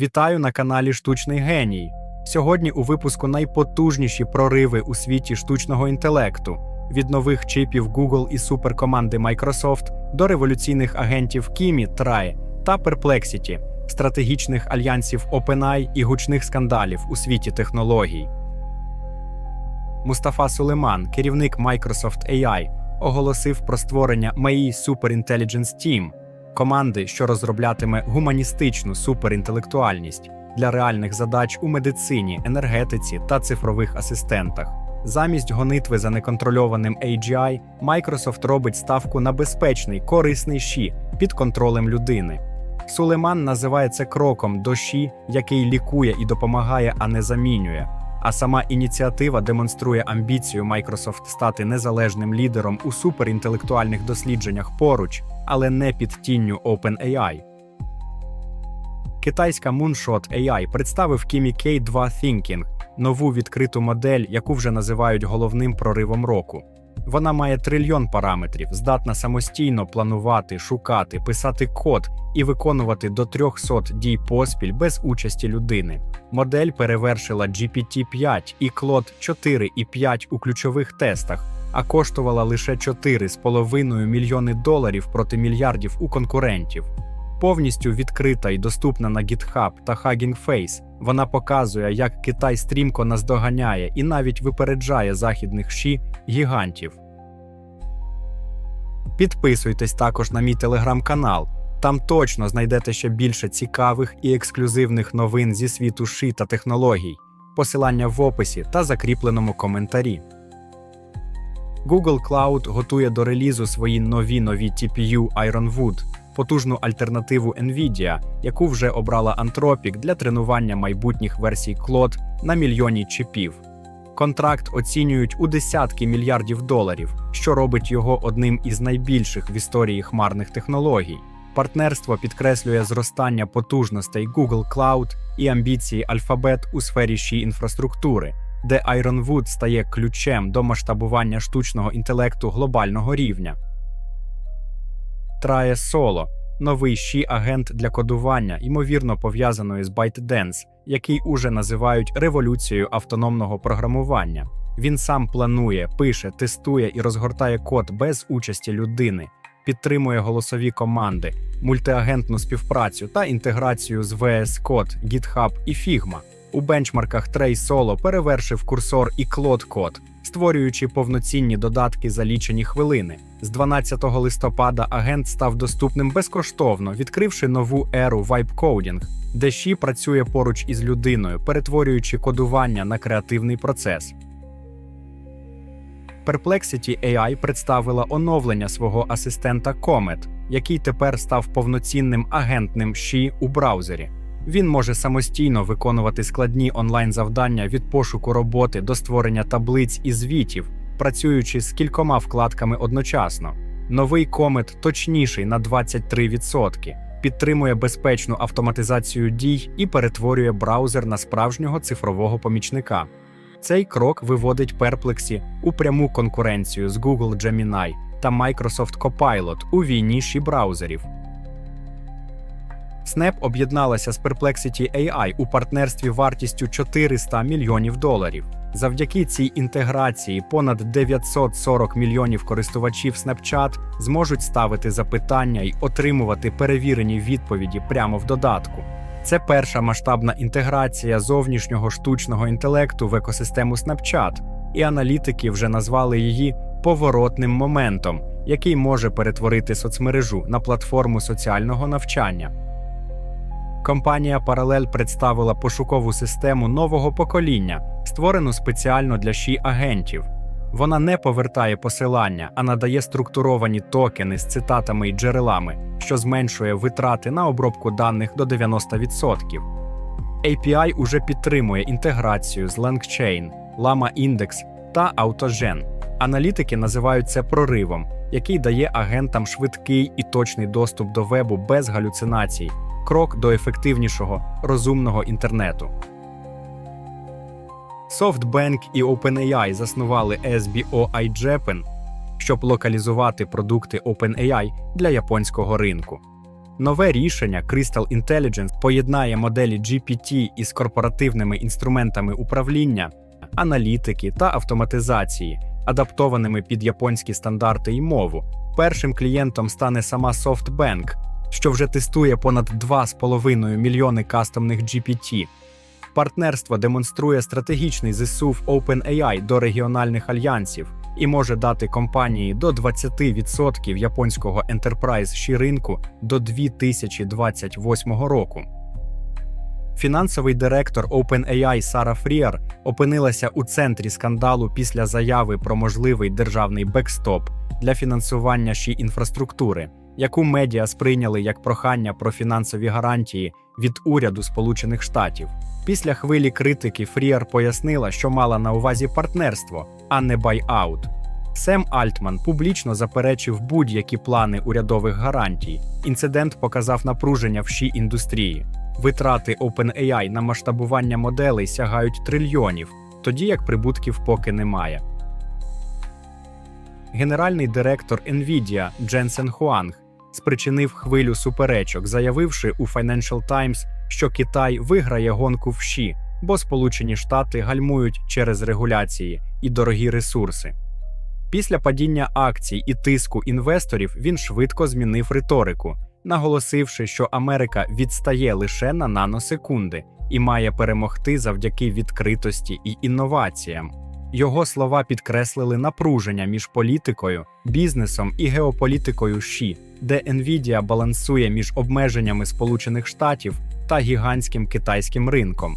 Вітаю на каналі Штучний Геній. Сьогодні у випуску найпотужніші прориви у світі штучного інтелекту від нових чипів Google і суперкоманди Microsoft до революційних агентів Kimi, Try та Perplexity, стратегічних альянсів OpenAI і гучних скандалів у світі технологій. Мустафа Сулейман, керівник Microsoft AI, оголосив про створення MEI Super Intelligence Team – команди, що розроблятиме гуманістичну суперінтелектуальність для реальних задач у медицині, енергетиці та цифрових асистентах. Замість гонитви за неконтрольованим AGI, Microsoft робить ставку на безпечний, корисний ШІ під контролем людини. Сулейман називає це кроком до ШІ, який лікує і допомагає, а не замінює. А сама ініціатива демонструє амбіцію Microsoft стати незалежним лідером у суперінтелектуальних дослідженнях поруч, але не під тінню OpenAI. Китайська Moonshot AI представив Kimi K2 Thinking – нову відкриту модель, яку вже називають головним проривом року. Вона має трильйон параметрів, здатна самостійно планувати, шукати, писати код і виконувати до 300 дій поспіль без участі людини. Модель перевершила GPT-5 і Claude 4 і 5 у ключових тестах, а коштувала лише 4,5 мільйони доларів проти мільярдів у конкурентів. Повністю відкрита і доступна на GitHub та Hugging Face, вона показує, як Китай стрімко наздоганяє і навіть випереджає західних ші гігантів. Підписуйтесь також на мій телеграм-канал. Там точно знайдете ще більше цікавих і ексклюзивних новин зі світу ши та технологій. Посилання в описі та закріпленому коментарі. Google Cloud готує до релізу свої нові нові TPU Ironwood, потужну альтернативу NVIDIA, яку вже обрала Anthropic для тренування майбутніх версій Claude на мільйоні чіпів. Контракт оцінюють у десятки мільярдів доларів, що робить його одним із найбільших в історії хмарних технологій. Партнерство підкреслює зростання потужностей Google Cloud і амбіції Alphabet у сфері ші інфраструктури, де Ironwood стає ключем до масштабування штучного інтелекту глобального рівня. Трає Соло новий ші агент для кодування, ймовірно пов'язаної з ByteDance, який уже називають революцією автономного програмування. Він сам планує, пише, тестує і розгортає код без участі людини, підтримує голосові команди, мультиагентну співпрацю та інтеграцію з VS Code, GitHub і Figma. У бенчмарках Trey Solo перевершив курсор і Claude Code, створюючи повноцінні додатки за лічені хвилини. З 12 листопада агент став доступним безкоштовно, відкривши нову еру Coding, де Ші працює поруч із людиною, перетворюючи кодування на креативний процес. Perplexity AI представила оновлення свого асистента Comet, який тепер став повноцінним агентним Ші у браузері. Він може самостійно виконувати складні онлайн-завдання від пошуку роботи до створення таблиць і звітів, працюючи з кількома вкладками одночасно. Новий комет точніший на 23%, підтримує безпечну автоматизацію дій і перетворює браузер на справжнього цифрового помічника. Цей крок виводить Perplexity у пряму конкуренцію з Google Gemini та Microsoft Copilot у війні ші браузерів. Snap об'єдналася з Perplexity AI у партнерстві вартістю 400 мільйонів доларів. Завдяки цій інтеграції понад 940 мільйонів користувачів Snapchat зможуть ставити запитання й отримувати перевірені відповіді прямо в додатку. Це перша масштабна інтеграція зовнішнього штучного інтелекту в екосистему Snapchat, і аналітики вже назвали її поворотним моментом, який може перетворити соцмережу на платформу соціального навчання. Компанія Parallel представила пошукову систему нового покоління, створену спеціально для ші агентів. Вона не повертає посилання, а надає структуровані токени з цитатами й джерелами, що зменшує витрати на обробку даних до 90%. API уже підтримує інтеграцію з LangChain, LlamaIndex та AutoGen. Аналітики називають це проривом, який дає агентам швидкий і точний доступ до вебу без галюцинацій, крок до ефективнішого розумного інтернету. SoftBank і OpenAI заснували SBO iJapan, щоб локалізувати продукти OpenAI для японського ринку. Нове рішення Crystal Intelligence поєднає моделі GPT із корпоративними інструментами управління, аналітики та автоматизації, адаптованими під японські стандарти і мову. Першим клієнтом стане сама SoftBank, що вже тестує понад 2,5 мільйони кастомних GPT. Партнерство демонструє стратегічний зсув OpenAI до регіональних альянсів і може дати компанії до 20% японського enterprise ші ринку до 2028 року. Фінансовий директор OpenAI Сара Фріар опинилася у центрі скандалу після заяви про можливий державний бекстоп для фінансування ші інфраструктури, яку медіа сприйняли як прохання про фінансові гарантії від уряду Сполучених Штатів. Після хвилі критики Фріар пояснила, що мала на увазі партнерство, а не байаут. Сем Альтман публічно заперечив будь-які плани урядових гарантій. Інцидент показав напруження в ші індустрії. Витрати OpenAI на масштабування моделей сягають трильйонів, тоді як прибутків поки немає. Генеральний директор Nvidia Дженсен Хуанг спричинив хвилю суперечок, заявивши у Financial Times, що Китай виграє гонку в ШІ, бо Сполучені Штати гальмують через регуляції і дорогі ресурси. Після падіння акцій і тиску інвесторів він швидко змінив риторику, наголосивши, що Америка відстає лише на наносекунди і має перемогти завдяки відкритості і інноваціям. Його слова підкреслили напруження між політикою, бізнесом і геополітикою ШІ, де Nvidia балансує між обмеженнями Сполучених Штатів та гігантським китайським ринком.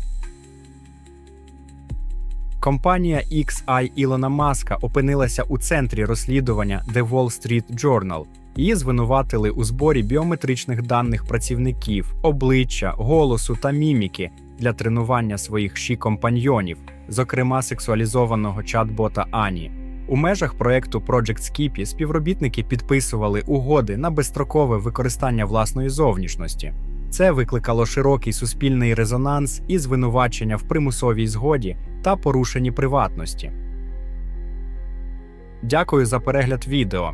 Компанія XI Ілона Маска опинилася у центрі розслідування The Wall Street Journal. Її звинуватили у зборі біометричних даних працівників, обличчя, голосу та міміки для тренування своїх ші компаньйонів, зокрема сексуалізованого чат-бота Ані. У межах проекту Project Skippy співробітники підписували угоди на безстрокове використання власної зовнішності. Це викликало широкий суспільний резонанс і звинувачення в примусовій згоді та порушенні приватності. Дякую за перегляд відео.